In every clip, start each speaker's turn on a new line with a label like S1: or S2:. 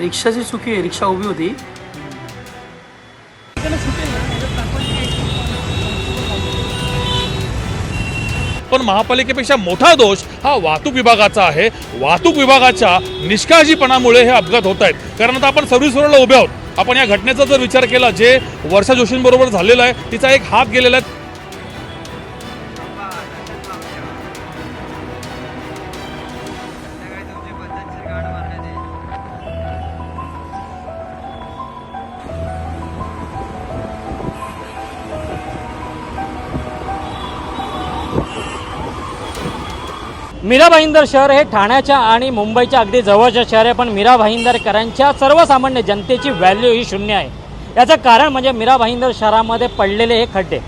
S1: रिक्षाची चुकी आहे रिक्षा उभी होती.
S2: पण महापालिकेपेक्षा मोठा दोष हा वाहतूक विभागाचा आहे. वाहतूक विभागाच्या निष्काळजीपणामुळे हे अपघात होत आहेत. कारण आता आपण सर्व्हिस रोडला उभे आहोत. आपण या घटनेचा जर विचार केला जे वर्षा जोशींबरोबर झालेला आहे तिचा एक हात गेलेला आहे.
S3: मीरा भाईंदर शहर हे ठाण्याच्या आणि मुंबईच्या अगदी जवळच्या शहर आहे पण मीरा भाईंदरकरांच्या सर्वसामान्य जनतेची व्हॅल्यू ही शून्य आहे. याचं कारण म्हणजे मीरा भाईंदर शहरामध्ये पडलेले हे खड्डे.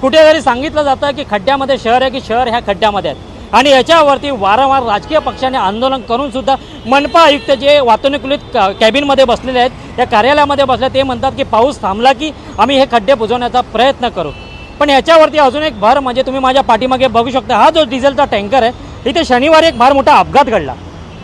S3: कुठेतरी सांगितलं जातं की खड्ड्यामध्ये शहर आहे की शहर ह्या खड्ड्यामध्ये आहेत. आणि याच्यावरती वारंवार राजकीय पक्षाने आंदोलन करून सुद्धा मनपा आयुक्त जे वातानुकूलित क- कॅबिनमध्ये बसलेले आहेत या कार्यालयामध्ये बसले ते म्हणतात की पाऊस थांबला की आम्ही हे खड्डे बुजवण्याचा प्रयत्न करू. पण याच्यावरती अजून एक भर म्हणजे तुम्ही माझ्या पाठीमागे बघू शकता हा जो डिझेलचा टँकर आहे इथे शनिवारी एक फार मोठा अपघात घडला.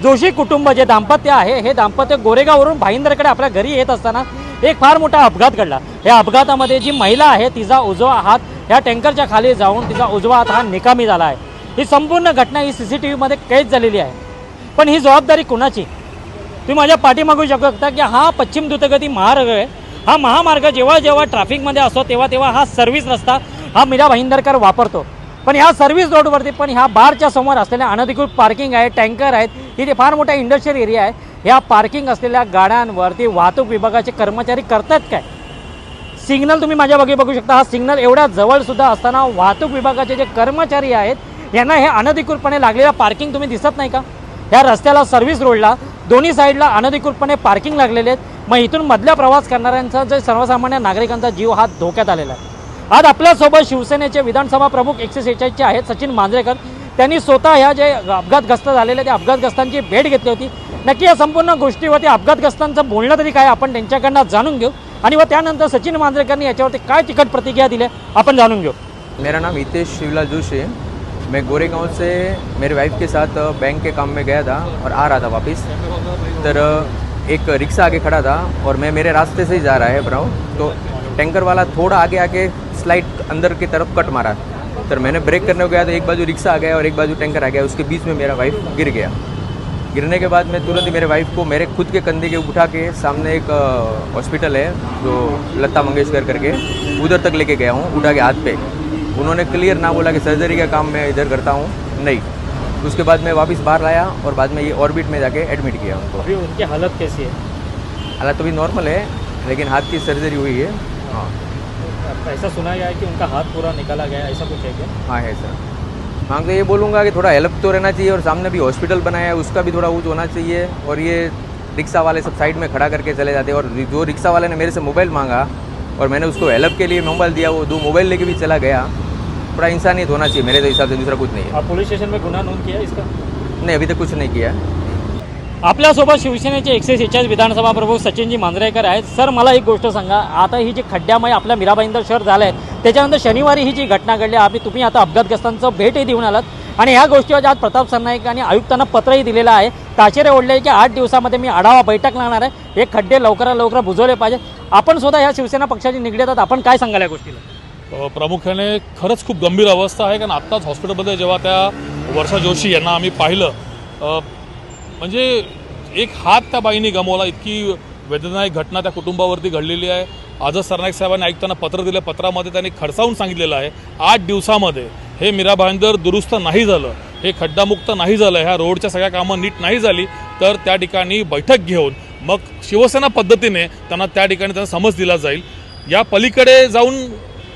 S3: जोशी कुटुंब जे दाम्पत्य आहे हे दाम्पत्य गोरेगाववरून भाईंदरकडे आपल्या घरी येत असताना एक फार मोठा अपघात घडला. या अपघातामध्ये जी महिला आहे तिचा उजवा हात या टँकरच्या खाली जाऊन तिचा उजवा हात हा निकामी झाला आहे. ही संपूर्ण घटना ही सी सी टी व्हीमध्ये कैद झालेली आहे. पण ही जबाबदारी कुणाची? तुम्ही माझ्या पाठीमागू शकता की हा पश्चिम द्रुतगती महामार्ग आहे. हा महामार्ग जेव्हा जेव्हा ट्रॅफिकमध्ये असतो तेव्हा तेव्हा हा सर्व्हिस रस्ता हा मीरा भाईंदरकर वापरतो. पण ह्या सर्व्हिस रोडवरती पण ह्या बारच्या समोर असलेल्या अनधिकृत पार्किंग आहे टँकर आहेत इथे फार मोठा इंडस्ट्रियल एरिया आहे ह्या पार्किंग असलेल्या गाड्यांवरती वाहतूक विभागाचे कर्मचारी करतात काय? सिग्नल तुम्ही माझ्या बघी बघू शकता. हा सिग्नल एवढ्या जवळसुद्धा असताना वाहतूक विभागाचे जे कर्मचारी आहेत यांना हे अनधिकृतपणे लागलेलं पार्किंग तुम्ही दिसत नाही का? ह्या रस्त्याला सर्व्हिस रोडला दोन्ही साईडला अनधिकृतपणे पार्किंग लागलेले आहेत. मग इथून मधल्या प्रवास करणाऱ्यांचा जे सर्वसामान्य नागरिकांचा जीव हा धोक्यात आलेला आहे. आज आपल्यासोबत शिवसेनेचे विधानसभा प्रमुख एकशे सेहेचाळीसचे आहेत सचिन मांजरेकर. त्यांनी स्वतः ह्या जे अपघातग्रस्त झालेले त्या अपघातग्रस्तांची भेट घेतली होती. नक्की या संपूर्ण गोष्टीवरती अपघातग्रस्तांचं बोलणं तरी काय आपण त्यांच्याकडनं जाणून घेऊ. आणि व त्यानंतर सचिन मांजरेकरनी याच्यावरती काय तिकट प्रतिक्रिया दिल्या आपण जाणून घेऊ.
S4: मेरा नाम हितेश शिवलाल जोशी मैं गोरेगांव से मेरे वाइफ के साथ बँक बैंक के काम में गया था और आ रहा था वापस। तर एक रिक्शा आगे खड़ा था और मैं मेरे रास्ते से ही जा रहा है ब्राउ तो टैंकर वाला थोड़ा आगे आके स्लाइड अंदर की तरफ़ कट मारा। तर मैंने ब्रेक करने को गया तो एक बाजू रिक्शा आ गया और एक बाजू टैंकर आ गया उसके बीच में मेरा वाइफ गिर गया। गिरने के बाद मैं तुरंत ही मेरे वाइफ को मेरे खुद के कंधे के उठा के सामने एक हॉस्पिटल है जो लता मंगेशकर करके उधर तक लेके गया हूँ उठा के हाथ पे। उन्होंने क्लियर ना बोला कि सर्जरी का काम मैं इधर करता हूँ नहीं। उसके बाद मैं वापस बाहर लाया और बाद में ये ऑर्बिट में जाके एडमिट किया उनको।
S3: अभी उनकी हालत कैसी है?
S4: हालत तो भी नॉर्मल है लेकिन हाथ की सर्जरी हुई है। हाँ।
S3: ऐसा सुना गया है कि उनका हाथ पूरा निकाला गया ऐसा कुछ है क्या?
S4: हाँ है सर। हाँ तो ये बोलूँगा कि थोड़ा हेल्प तो रहना चाहिए और सामने भी हॉस्पिटल बनाया है उसका भी थोड़ा यूज़ होना चाहिए और ये रिक्शा वाले सब साइड में खड़ा करके चले जाते हैं और जो रिक्शा वाले ने मेरे से मोबाइल मांगा और मैंने उसको हेल्प के लिए मोबाइल दिया वो दो मोबाइल लेके भी चला गया। थोड़ा इंसानियत होना चाहिए मेरे तो हिसाब से दूसरा कुछ नहीं है।
S3: आप पुलिस स्टेशन में गुना नोंद किया इसका?
S4: नहीं अभी तक कुछ नहीं किया।
S3: आपल्यासोबत शिवसेनेचे एकशे सेहेचाळीस विधानसभा प्रमुख सचिनजी मांजरेकर आहेत. सर मला एक गोष्ट सांगा. आता ही जी खड्ड्यामय आपल्या मीराबाईंदर शहर झालं आहे त्याच्यानंतर शनिवारी ही जी घटना घडली आम्ही तुम्ही आता अपघातग्रस्तांचं भेटही देऊन आलात. आणि ह्या गोष्टीवर आज प्रताप सरनाईक आणि आयुक्तांना पत्रही दिलेलं आहे ताशेरे ओढले की आठ दिवसामध्ये मी आढावा बैठक लागणार आहे. हे खड्डे लवकरात लवकर बुजवले पाहिजे आपण स्वतः ह्या शिवसेना पक्षाची निगडीत आहात. आपण काय सांगाल या गोष्टीला?
S2: प्रामुख्याने खरंच खूप गंभीर अवस्था आहे कारण आत्ताच हॉस्पिटलमध्ये जेव्हा त्या वर्षा जोशी यांना आम्ही पाहिलं म्हणजे एक हात त्या बाईने गमावला. इतकी वेदनादायक घटना त्या कुटुंबावरती घडलेली आहे. आजच सरनाईक साहेबांनी आयुक्तांना पत्र दिलं. पत्रामध्ये त्यांनी खडसावून सांगितलेलं आहे आठ दिवसामध्ये हे मीरा भाईंदर दुरुस्त नाही झालं हे खड्डामुक्त नाही झालं ह्या रोडच्या सगळ्या कामं नीट नाही झाली तर त्या ठिकाणी बैठक घेऊन मग शिवसेना पद्धतीने त्यांना त्या ठिकाणी त्यांना समज दिला जाईल. या पलीकडे जाऊन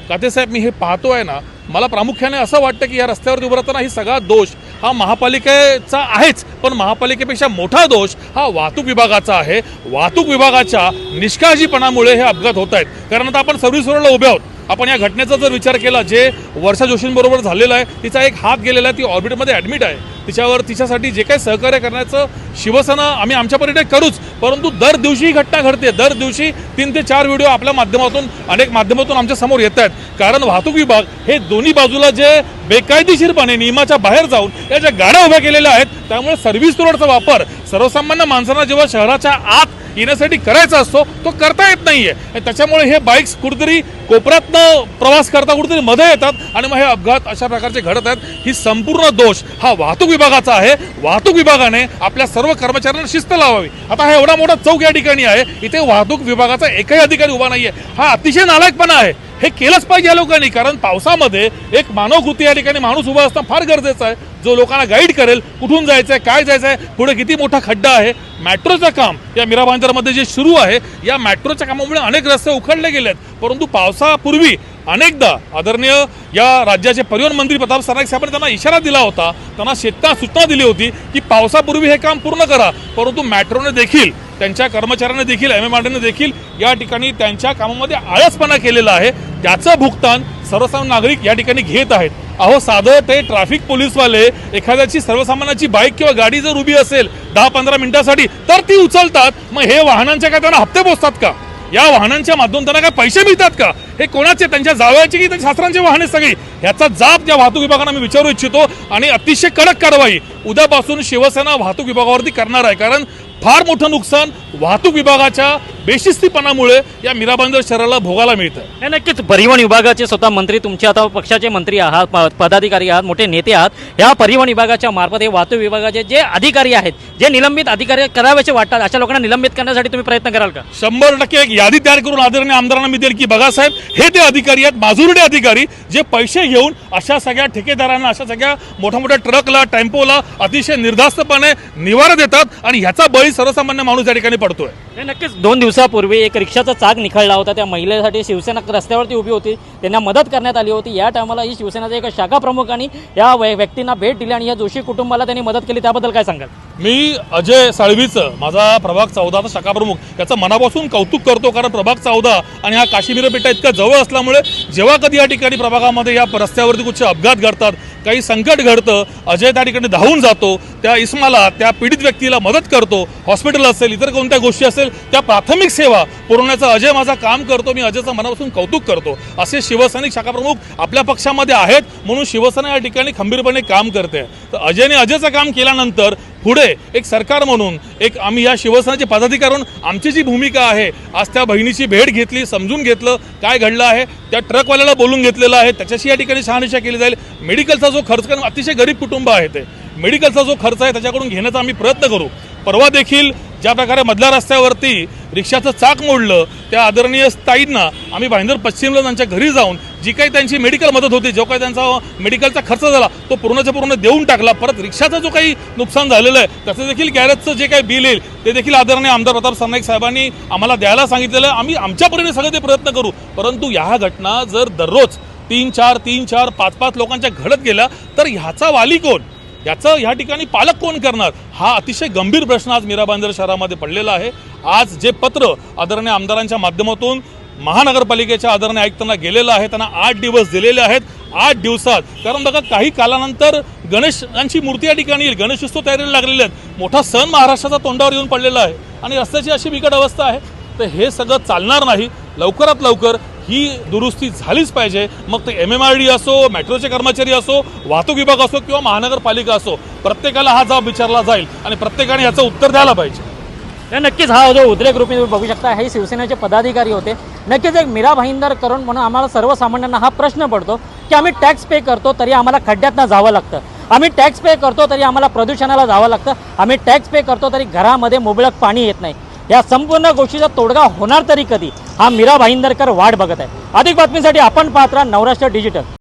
S2: कातेसाहेब मी हे पाहतो आहे ना मला प्रामुख्याने असं वाटतं की या रस्त्यावरती उभं राहताना ही सगळा दोष हा महापालिकेचा आहेच. पण महापालिकेपेक्षा मोठा दोष हा वाहतूक विभागाचा आहे. वाहतूक विभागाच्या निष्काळजीपणामुळे हे अपघात होत आहेत. कारण आता आपण सर्व्हिस रोडला उभे आहोत. आपण या घटनेचा जर विचार केला जे वर्षा जोशींबरोबर झालेलं आहे तिचा एक हात गेलेला आहे ती ऑर्बिटमध्ये ॲडमिट आहे. तिच्यावर तिच्यासाठी जे काही सहकार्य करण्याचं शिवसेना आम्ही आमच्या परीने करूच परंतु दर दिवशी ही घटना घडते. दर दिवशी तीन ते चार व्हिडिओ आपल्या माध्यमातून अनेक माध्यमातून आमच्यासमोर येत आहेत. कारण वाहतूक विभाग हे दोन्ही बाजूला जे बेकायदेशीरपणे नियमाच्या बाहेर जाऊन या ज्या गाड्या उभ्या केलेल्या आहेत त्यामुळे सर्व्हिस रोडचा वापर सर्वसामान्य माणसांना जेव्हा शहराच्या आत येण्यासाठी करायचा असतो तो करता येत नाहीये. आहे त्याच्यामुळे हे बाईक्स कुठेतरी कोपऱ्यातनं प्रवास करता कुठेतरी मध्ये येतात आणि मग हे अपघात अशा प्रकारचे घडत आहेत. ही संपूर्ण दोष हा वाहतूक विभागाचा आहे. वाहतूक विभागाने आपल्या सर्व कर्मचाऱ्यांना शिस्त लावावी. आता हा एवढा मोठा चौक या ठिकाणी आहे. इथे वाहतूक विभागाचा एकही अधिकारी उभा नाहीये. हा अतिशय नालायकपणा आहे. हे केलंच पाहिजे या लोकांनी. कारण पावसामध्ये एक मानवकृती या ठिकाणी माणूस उभा असणं फार गरजेचं आहे. जो लोकांना गाईड करेल कुठून जायचं आहे काय जायचं आहे पुढे किती मोठा खड्डा आहे. मॅट्रोचं काम या मिराभांधरमध्ये जे सुरू आहे या मॅट्रोच्या कामामुळे अनेक रस्ते उखडले गेले आहेत परंतु पावसापूर्वी अनेकदा आदरणीय या राज्याचे परिवहन मंत्री प्रताप सरनाईक साहेबांनी त्यांना इशारा दिला होता. त्यांना शेतना सूचना दिली होती की पावसापूर्वी हे काम पूर्ण करा. परंतु मॅट्रोने देखील त्यांच्या कर्मचाऱ्यांना देखील एम एम देखील या ठिकाणी त्यांच्या कामामध्ये आळसपणा केलेला आहे. त्याचं भुगतान सर्वसामान्य नागरिक या ठिकाणी घेत आहेत. अहो साधं ते ट्रॅफिक पोलीसवाले एखाद्याची सर्वसामान्याची बाईक किंवा गाडी जर उभी असेल दहा पंधरा मिनिटासाठी तर ती उचलतात. मग हे वाहनांच्या काय त्यांना हप्ते पोचतात का? या वाहनांच्या माध्यमातून त्यांना काय पैसे मिळतात का? हे कोणाचे? त्यांच्या जावयाचे की त्यांच्या शास्त्रांचे वाहने सगळी? ह्याचा जाब त्या वाहतूक विभागाने मी विचारू इच्छितो आणि अतिशय कडक कारवाई उद्यापासून शिवसेना वाहतूक विभागावरती करणार आहे. कारण फार मोठं नुकसान वाहतूक विभागाच्या बेशिस्तीपणामुळे या मीराबांदर शहराला भोगायला मिळतं
S3: नाही नक्कीच. परिवहन विभागाचे स्वतः मंत्री तुमचे आता पक्षाचे मंत्री आहात प- पदाधिकारी आहात मोठे नेते आहात. या परिवहन विभागाच्या मार्फत हे वाहतूक विभागाचे जे अधिकारी आहेत जे निलंबित अधिकारी करावेसे वाटतात अशा लोकांना निलंबित करण्यासाठी तुम्ही प्रयत्न कराल का?
S2: शंभर टक्के एक यादी तयार करून आदरणीय आमदारांना मी देईल की बघा साहेब हे ते अधिकारी आहेत माजुरडे अधिकारी जे पैसे घेऊन अशा सगळ्या ठेकेदारांना अशा सगळ्या मोठ्या मोठ्या ट्रकला टेम्पोला अतिशय निर्धास्तपणे निवारा देतात आणि ह्याचा बळी सर्वसामान्य माणूस या ठिकाणी पडतोय.
S3: नाही नक्कीच. दोन दिवसापूर्वी एक रिक्षाचा चाक निखळला होता. त्या महिलेसाठी शिवसेना रस्त्यावरती उभी होती. त्यांना मदत करण्यात आली होती. या टायमाला ही शिवसेनाच्या एका शाखा प्रमुखांनी या व्य- व्यक्तींना भेट दिली आणि या जोशी कुटुंबाला त्यांनी मदत केली. त्याबद्दल काय सांगाल?
S2: मी अजय साळवीचं माझा प्रभाग चौदाचा शाखा प्रमुख याचं मनापासून कौतुक करतो कारण प्रभाग चौदा आणि हा काश्मीर पेठा इतका जवळ असल्यामुळे जेव्हा कधी या ठिकाणी प्रभागामध्ये या रस्त्यावरती कुठचे अपघात घडतात काही संकट घडतं अजय त्या ठिकाणी धावून जातो त्या इस्माला त्या पीडित व्यक्तीला मदत करतो हॉस्पिटल असेल इतर कोणत्या गोष्टी असेल त्या प्राथमिक सेवा पुरवण्याचं अजय माझा काम करतो मी अजयचं मनापासून कौतुक करतो. असे शिवसैनिक शाखाप्रमुख आपल्या पक्षामध्ये आहेत म्हणून शिवसेना या ठिकाणी खंबीरपणे काम करते. तर अजयने अजयचं काम केल्यानंतर पुढे एक सरकार म्हणून एक आम्ही या शिवसेनेचे पदाधिकारी म्हणून आमची जी भूमिका आहे आज त्या बहिणीची भेट घेतली समजून घेतलं काय घडलं आहे त्या ट्रकवाल्याला बोलून घेतलेलं आहे त्याच्याशी या ठिकाणी शहानिशा केली जाईल. मेडिकलचा जो खर्च कारण अतिशय गरीब कुटुंब आहे ते. मेडिकलचा जो खर्च आहे त्याच्याकडून घेण्याचा आम्ही प्रयत्न करू. परवा देखील ज्या प्रकारे मधल्या रस्त्यावरती रिक्षाचं चाक मोडलं त्या आदरणीय स्थायींना आम्ही भाईंदर पश्चिमला त्यांच्या घरी जाऊन जी काही त्यांची मेडिकल मदत होती जो काही त्यांचा मेडिकलचा खर्च झाला तो पूर्णच्या पूर्ण देऊन टाकला. परत रिक्षाचा जो काही नुकसान झालेलं आहे त्याचं देखील गॅरेजचं जे काही बिल येईल ते देखील आदरणीय आमदार प्रताप सरनाईक साहेबांनी आम्हाला द्यायला सांगितलेलं आहे. आम्ही आमच्या परीने सगळे ते प्रयत्न करू. परंतु ह्या घटना जर दररोज तीन चार तीन चार पाच पाच लोकांच्या घडत गेल्या तर ह्याचा वाली कोण? याचं ह्या ठिकाणी पालक कोण करणार? हा अतिशय गंभीर प्रश्न आज मीराबांजर शहरामध्ये पडलेला आहे. आज जे पत्र आदरणीय आमदारांच्या माध्यमातून महानगरपालिकेच्या आदरणीय आयुक्तांना गेलेलं आहे त्यांना आठ दिवस दिलेले आहेत. आठ दिवसात. कारण बघा काही कालानंतर गणेशांची मूर्ती या ठिकाणी येईल. गणेशोत्सव तयारीला लागलेले आहेत. मोठा सण महाराष्ट्राचा तोंडावर येऊन पडलेला आहे. आणि रस्त्याची अशी बिकट अवस्था आहे. तर हे सगळं चालणार नाही. लवकरात लवकर ही दुरुस्ती झालीच पाहिजे. मग ते एम एम आर डी असो मेट्रोचे कर्मचारी असो वाहतूक विभाग असो किंवा महानगरपालिका असो प्रत्येकाला हा जाब विचारला जाईल आणि प्रत्येकाने याचं उत्तर द्यायला पाहिजे.
S3: नक्कीच हा जो उद्रेक रूपी तुम्ही बघू शकता हे शिवसेनेचे पदाधिकारी होते. नक्कीच एक मीरा भाईंदर करून म्हणून आम्हाला सर्वसामान्यांना हा प्रश्न पडतो की आम्ही टॅक्स पे करतो तरी आम्हाला खड्ड्यातनं जावं लागतं. आम्ही टॅक्स पे करतो तरी आम्हाला प्रदूषणाला जावं लागतं. आम्ही टॅक्स पे करतो तरी घरामध्ये मुबलक पाणी येत नाही. या संपूर्ण गोष्टीचा तोडगा होणार तरी कधी? हा मीरा भाईंदरकर वाट बघत आहे. अधिक बातमीसाठी आपण पाहत राहा नवराष्ट्र डिजिटल